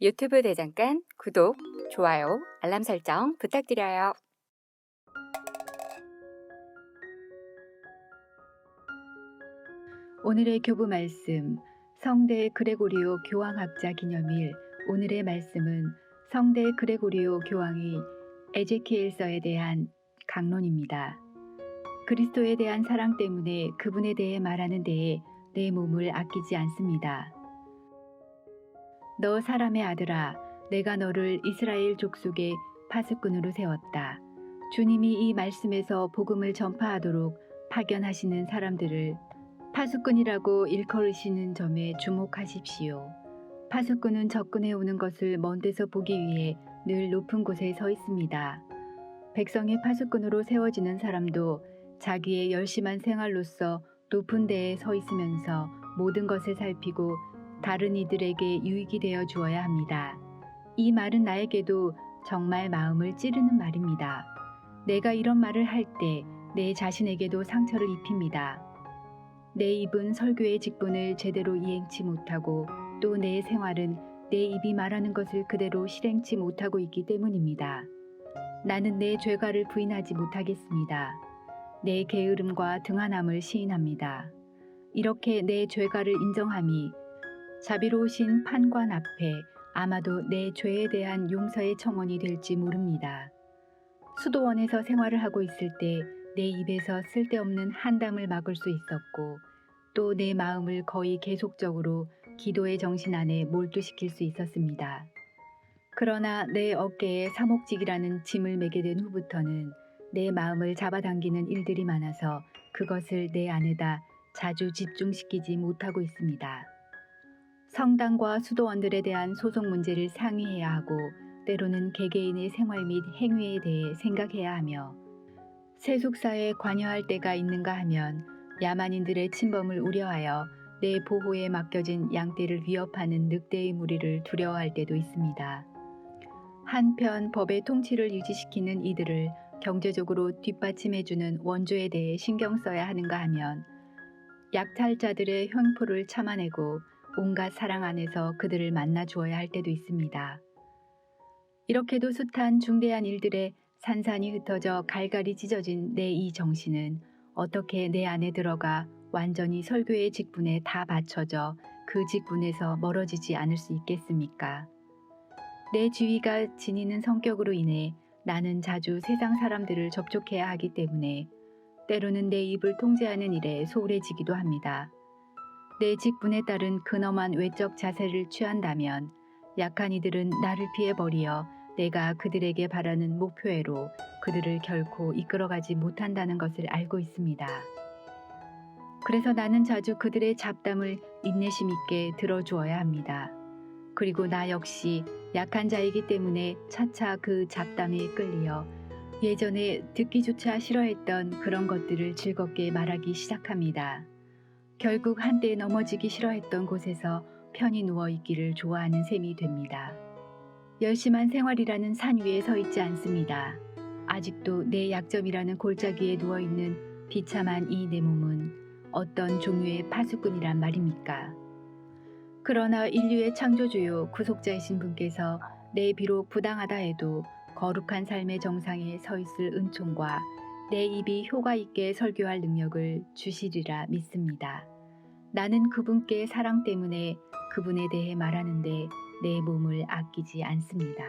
유튜브 대장간 구독, 좋아요, 알람 설정 부탁드려요. 오늘의 교부 말씀 성대 그레고리오 교황학자 기념일 오늘의 말씀은 성대 그레고리오 교황이 에제키엘서에 대한 강론입니다. 그리스도에 대한 사랑 때문에 그분에 대해 말하는 데에 내 몸을 아끼지 않습니다. 너 사람의 아들아 내가 너를 이스라엘 족속의 파수꾼으로 세웠다. 주님이 이 말씀에서 복음을 전파하도록 파견하시는 사람들을 파수꾼이라고 일컬으시는 점에 주목하십시오. 파수꾼은 접근해 오는 것을 먼 데서 보기 위해 늘 높은 곳에 서 있습니다. 백성의 파수꾼으로 세워지는 사람도 자기의 열심한 생활로서 높은 데에 서 있으면서 모든 것을 살피고 다른 이들에게 유익이 되어 주어야 합니다. 이 말은 나에게도 정말 마음을 찌르는 말입니다. 내가 이런 말을 할 때 내 자신에게도 상처를 입힙니다. 내 입은 설교의 직분을 제대로 이행치 못하고 또 내 생활은 내 입이 말하는 것을 그대로 실행치 못하고 있기 때문입니다. 나는 내 죄가를 부인하지 못하겠습니다. 내 게으름과 등한함을 시인합니다. 이렇게 내 죄가를 인정함이 자비로우신 판관 앞에 아마도 내 죄에 대한 용서의 청원이 될지 모릅니다. 수도원에서 생활을 하고 있을 때 내 입에서 쓸데없는 한담을 막을 수 있었고 또 내 마음을 거의 계속적으로 기도의 정신 안에 몰두시킬 수 있었습니다. 그러나 내 어깨에 사목직이라는 짐을 매게 된 후부터는 내 마음을 잡아당기는 일들이 많아서 그것을 내 안에다 자주 집중시키지 못하고 있습니다. 성당과 수도원들에 대한 소송 문제를 상의해야 하고 때로는 개개인의 생활 및 행위에 대해 생각해야 하며 세속사에 관여할 때가 있는가 하면 야만인들의 침범을 우려하여 내 보호에 맡겨진 양떼를 위협하는 늑대의 무리를 두려워할 때도 있습니다. 한편 법의 통치를 유지시키는 이들을 경제적으로 뒷받침해주는 원조에 대해 신경 써야 하는가 하면 약탈자들의 횡포를 참아내고 온갖 사랑 안에서 그들을 만나 주어야 할 때도 있습니다. 이렇게도 숱한 중대한 일들에 산산이 흩어져 갈갈이 찢어진 내 이 정신은 어떻게 내 안에 들어가 완전히 설교의 직분에 다 받쳐져 그 직분에서 멀어지지 않을 수 있겠습니까? 내 지위가 지니는 성격으로 인해 나는 자주 세상 사람들을 접촉해야 하기 때문에 때로는 내 입을 통제하는 일에 소홀해지기도 합니다. 내 직분에 따른 근엄한 외적 자세를 취한다면 약한 이들은 나를 피해버리어 내가 그들에게 바라는 목표에로 그들을 결코 이끌어가지 못한다는 것을 알고 있습니다. 그래서 나는 자주 그들의 잡담을 인내심 있게 들어주어야 합니다. 그리고 나 역시 약한 자이기 때문에 차차 그 잡담에 끌리어 예전에 듣기조차 싫어했던 그런 것들을 즐겁게 말하기 시작합니다. 결국 한때 넘어지기 싫어했던 곳에서 편히 누워 있기를 좋아하는 셈이 됩니다. 열심한 생활이라는 산 위에 서 있지 않습니다. 아직도 내 약점이라는 골짜기에 누워 있는 비참한 이 내 몸은 어떤 종류의 파수꾼이란 말입니까? 그러나 인류의 창조주요 구속자이신 분께서 내 비록 부당하다 해도 거룩한 삶의 정상에 서 있을 은총과 내 입이 효과 있게 설교할 능력을 주시리라 믿습니다. 나는 그분께 사랑 때문에 그분에 대해 말하는데 내 몸을 아끼지 않습니다.